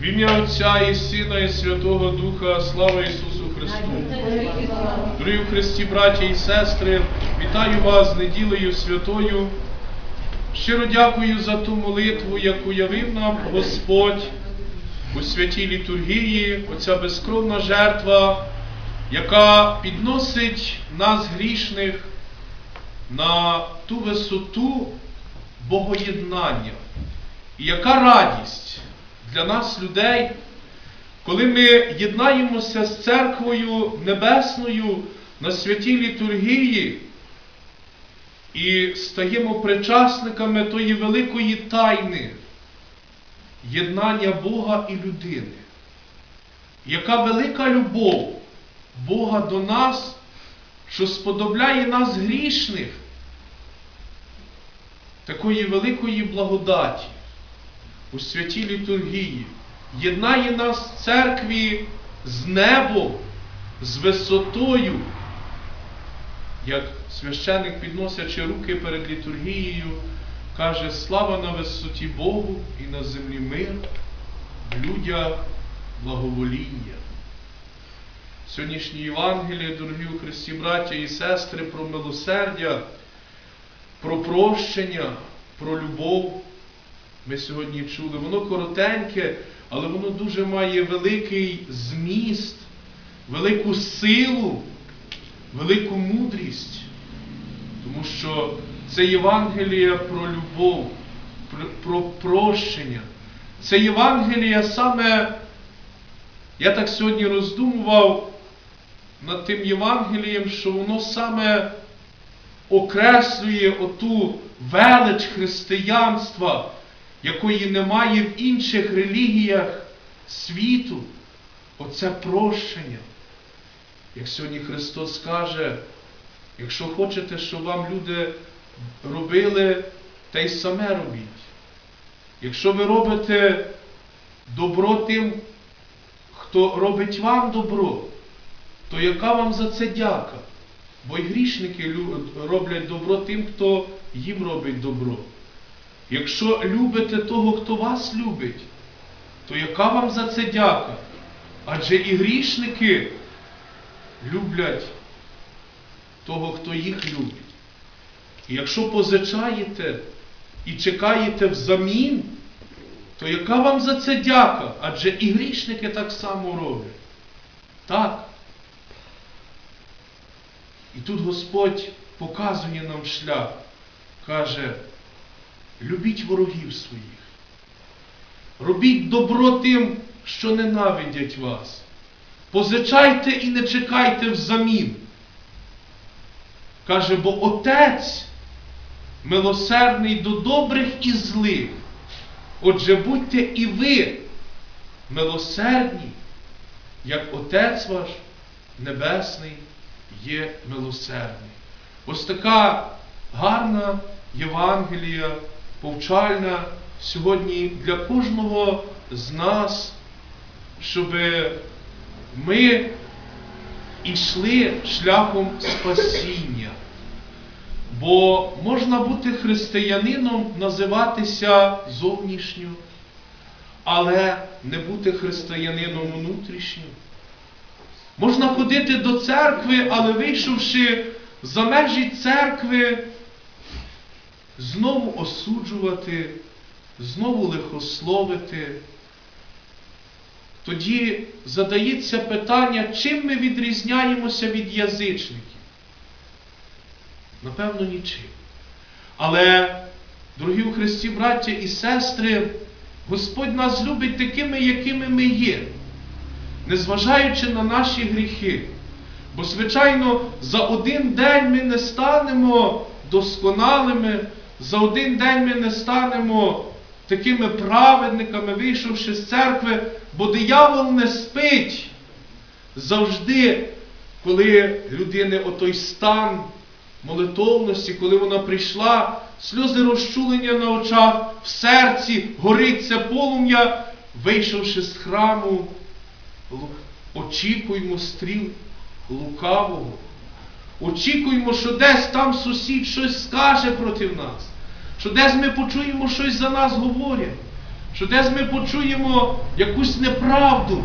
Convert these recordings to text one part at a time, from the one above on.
В ім'я Отця і Сина, і Святого Духа, слава Ісусу Христу! Дорогі Христі, браті і сестри, вітаю вас з неділею святою. Щиро дякую за ту молитву, яку явив нам Господь у святій літургії, оця безкровна жертва, яка підносить нас грішних на ту висоту богоєднання. І яка радість для нас, людей, коли ми єднаємося з церквою небесною на святій літургії і стаємо причасниками тої великої тайни єднання Бога і людини. Яка велика любов Бога до нас, що сподобляє нас грішних, такої великої благодаті у святій літургії, єднає нас в церкві з небом, з висотою, як священик, підносячи руки перед літургією, каже, слава на висоті Богу і на землі мир, в людях благовоління. Сьогоднішнє Євангеліє, дорогі у Христі, браття і сестри, про милосердя, про прощення, про любов. Ми сьогодні чули. Воно коротеньке, але воно дуже має великий зміст, велику силу, велику мудрість. Тому що це Євангелія про любов, про, про прощення. Це Євангелія саме, я так сьогодні роздумував над тим Євангелієм, що воно саме окреслює оту велич християнства, якої немає в інших релігіях світу. Оце прощення. Як сьогодні Христос каже, якщо хочете, щоб вам люди робили, те й саме робіть. Якщо ви робите добро тим, хто робить вам добро, то яка вам за це дяка? Бо й грішники роблять добро тим, хто їм робить добро. Якщо любите того, хто вас любить, то яка вам за це дяка? Адже і грішники люблять того, хто їх любить. І якщо позичаєте і чекаєте взамін, то яка вам за це дяка? Адже і грішники так само роблять. Так. І тут Господь показує нам шлях, каже, любіть ворогів своїх. Робіть добро тим, що ненавидять вас. Позичайте і не чекайте взамін. Каже, бо Отець милосердний до добрих і злих. Отже, будьте і ви милосердні, як Отець ваш Небесний є милосердний. Ось така гарна Євангелія, повчальна сьогодні для кожного з нас, щоб ми йшли шляхом спасіння. Бо можна бути християнином, називатися зовнішньо, але не бути християнином внутрішньо. Можна ходити до церкви, але вийшовши за межі церкви, знову осуджувати, знову лихословити. Тоді задається питання, чим ми відрізняємося від язичників? Напевно, нічим. Але, дорогі у Христі, браття і сестри, Господь нас любить такими, якими ми є, незважаючи на наші гріхи. Бо, звичайно, за один день ми не станемо досконалими, за один день ми не станемо такими праведниками, вийшовши з церкви, бо диявол не спить завжди, коли людини отой стан молитовності, коли вона прийшла, сльози розчулення на очах, в серці гориться полум'я, вийшовши з храму, очікуємо стріл лукавого. Очікуємо, що десь там сусід щось скаже проти нас. що десь ми почуємо щось за нас говорять, що десь ми почуємо якусь неправду,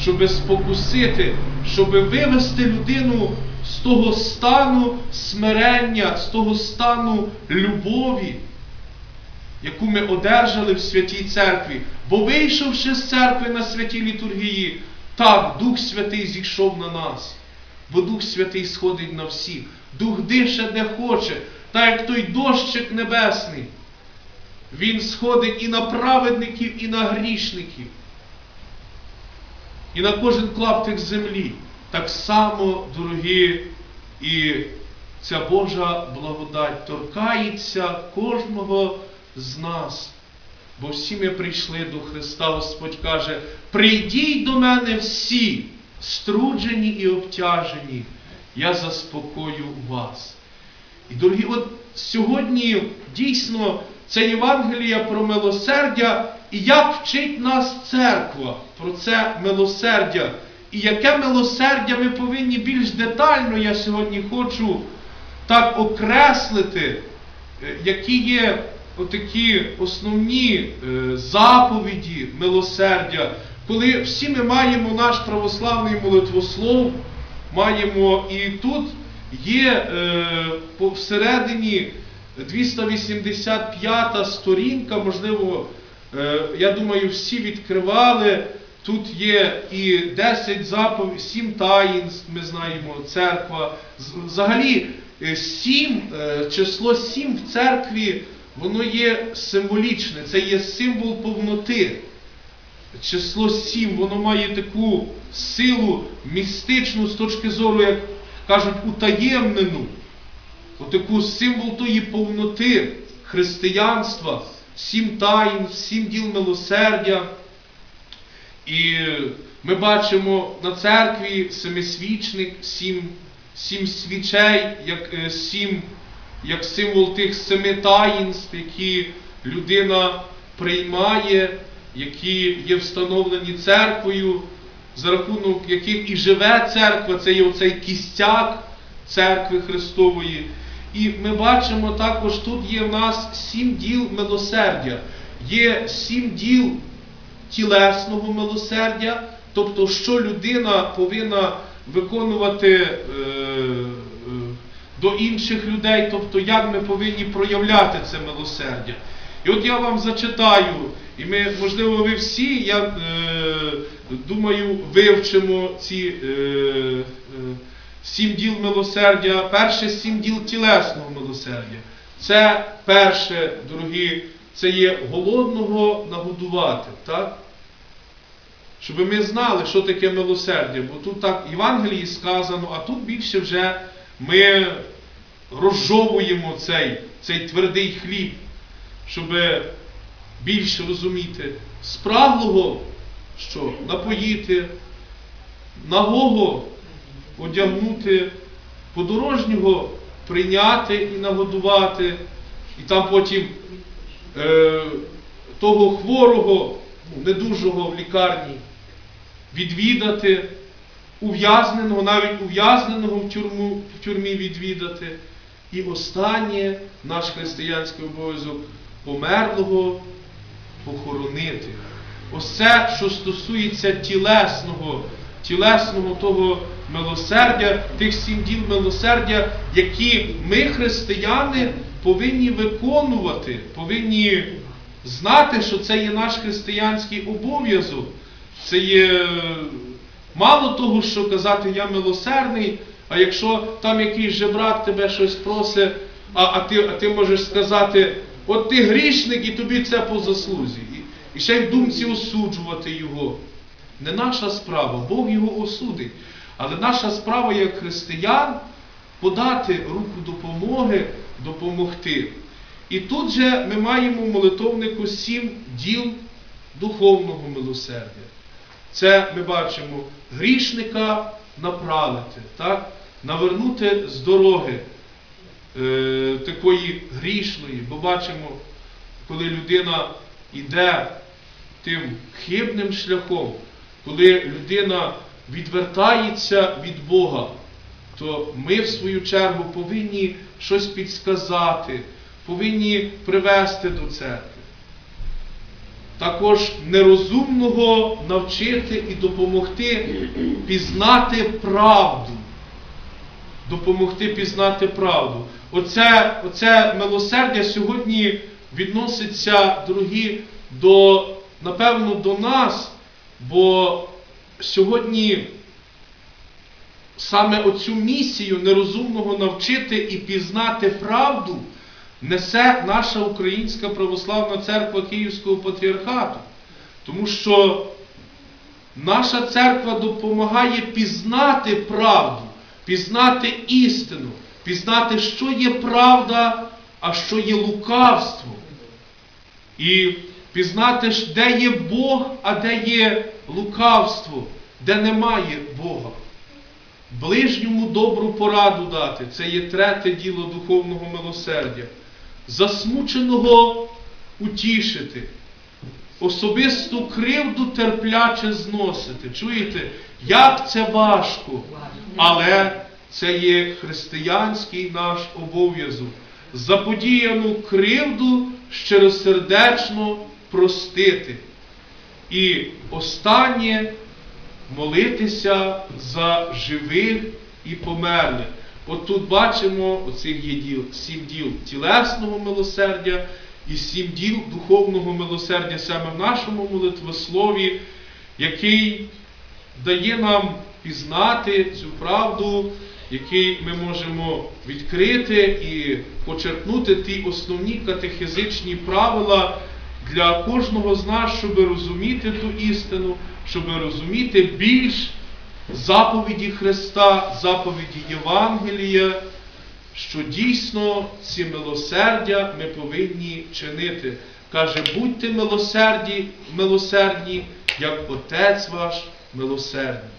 щоб спокусити, щоб вивести людину з того стану смирення, з того стану любові, яку ми одержали в святій церкві. Бо вийшовши з церкви на святій літургії, так, Дух Святий зійшов на нас. Бо Дух Святий сходить на всіх. Дух дише де хоче, так як той дощик небесний. Він сходить і на праведників, і на грішників. І на кожен клаптик землі. Так само, дорогі, і ця Божа благодать торкається кожного з нас. Бо всі ми прийшли до Христа, Господь каже, прийдіть до мене всі, струджені і обтяжені, я заспокою вас. І, дорогі, от сьогодні дійсно це Євангелія про милосердя, і як вчить нас церква про це милосердя. І яке милосердя ми повинні більш детально, я сьогодні хочу так окреслити, е, які є отакі основні е, заповіді милосердя, коли всі ми маємо наш православний молитвослов, маємо і тут є е, всередині 285 сторінка, можливо, е, я думаю, всі відкривали. Тут є і 10 заповідей, 7 таїнств, ми знаємо, церква. Взагалі, 7, число 7 в церкві, воно є символічне, це є символ повноти. Число 7, воно має таку силу містичну з точки зору, як кажуть, утаємнену. Отаку символ тої повноти християнства, сім таїн, сім діл милосердя. І ми бачимо на церкві семисвічник, сім, сім свічей, як, е, сім, як символ тих семи таїнств, які людина приймає, які є встановлені церквою, за рахунок яких і живе церква, це є оцей кістяк церкви Христової. І ми бачимо також, тут є в нас сім діл милосердя, є сім діл тілесного милосердя, тобто, що людина повинна виконувати е, до інших людей, тобто, як ми повинні проявляти це милосердя. І от я вам зачитаю, і ми, можливо, ви всі, я е, думаю, вивчимо ці е, е, сім діл милосердя, перше сім діл тілесного милосердя. Це перше, дорогі, це є голодного нагодувати, так? Щоб ми знали, що таке милосердя. Бо тут так в Євангелії сказано, а тут більше вже ми розжовуємо цей, цей твердий хліб, щоб більше розуміти. Спраглого, що напоїти, нагого одягнути, подорожнього прийняти і нагодувати, і там потім е, того хворого, ну, недужого в лікарні відвідати, ув'язненого, навіть ув'язненого в, в тюрмі відвідати. І останнє наш християнський обов'язок померлого похоронити. Ось це, що стосується тілесного, тілесного того милосердя, тих сім діл милосердя, які ми, християни, повинні виконувати, повинні знати, що це є наш християнський обов'язок. Це є мало того, що казати я милосердний, а якщо там якийсь жебрак тебе щось просить, а, а, ти, а ти можеш сказати, от ти грішник і тобі це по заслузі. І, і ще й в думці осуджувати його. Не наша справа, Бог його осудить. Але наша справа як християн подати руку допомоги, допомогти. І тут же ми маємо в молитовнику сім діл духовного милосердя. Це ми бачимо грішника направити, так? навернути з дороги е, такої грішної, бо бачимо, коли людина йде тим хибним шляхом, коли людина відвертається від Бога, то ми в свою чергу повинні щось підсказати, повинні привести до церкви. Також нерозумного навчити і допомогти пізнати правду. Допомогти пізнати правду. Оце, оце милосердя сьогодні відноситься, дорогі, до, напевно, до нас, бо сьогодні саме оцю місію нерозумного навчити і пізнати правду несе наша Українська православна церква Київського патріархату. Тому що наша церква допомагає пізнати правду, пізнати істину, пізнати, що є правда, а що є лукавство. І пізнати, де є Бог, а де є лукавство, де немає Бога. Ближньому добру пораду дати це є третє діло духовного милосердя. Засмученого утішити, особисту кривду терпляче зносити. Чуєте, як це важко, але це є християнський наш обов'язок. Заподіяну кривду щиросердечно простити. І останнє молитися за живих і померлих. От тут бачимо оцих є діл, сім діл тілесного милосердя і сім діл духовного милосердя саме в нашому молитвослові, який дає нам пізнати цю правду, який ми можемо відкрити і почерпнути ті основні катехізичні правила для кожного з нас, щоб розуміти ту істину, щоб розуміти більш заповіді Христа, заповіді Євангелія, що дійсно ці милосердя ми повинні чинити. Каже, будьте милосерді, милосердні, як Отець ваш милосердний.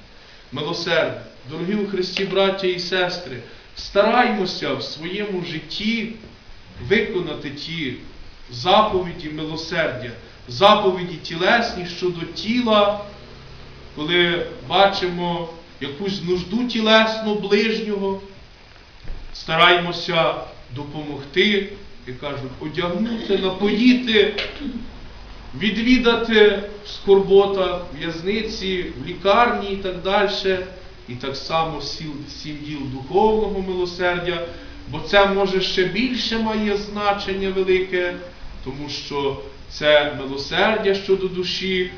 Милосердні. Дорогі у Христі, браття і сестри, стараймося в своєму житті виконати ті заповіді милосердя, заповіді тілесні щодо тіла, коли бачимо якусь нужду тілесну ближнього, стараймося допомогти, як кажуть, одягнути, напоїти, відвідати в скорботах, в'язниці, в лікарні і так далі. І так само сім діл духовного милосердя, бо це може ще більше має значення велике, тому що це милосердя щодо душі,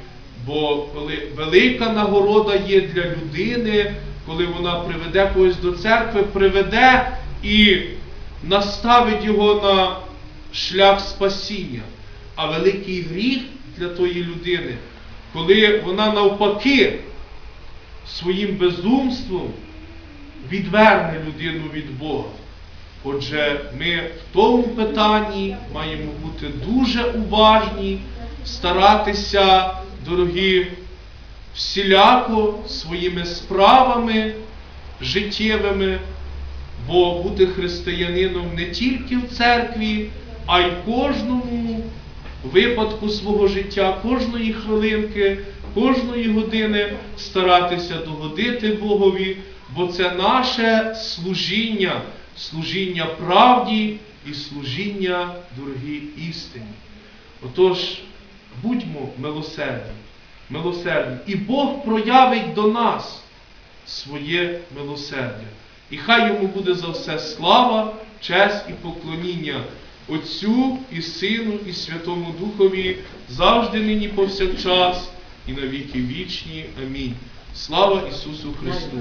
бо коли велика нагорода є для людини, коли вона приведе когось до церкви, приведе і наставить його на шлях спасіння. А великий гріх для тої людини, коли вона навпаки своїм безумством відверне людину від Бога. Отже, ми в тому питанні маємо бути дуже уважні, старатися, дорогі, всіляко своїми справами життєвими, бо бути християнином не тільки в церкві, а й кожному випадку свого життя, кожної хвилинки, кожної години старатися догодити Богові, бо це наше служіння, служіння правді і служіння дорогій істині. Отож, будьмо милосердні, милосердні, і Бог проявить до нас своє милосердя. І хай йому буде за все слава, честь і поклоніння Отцю і Сину, і Святому Духові, завжди нині повсякчас, і на віки вічні. Амінь. Слава Ісусу Христу!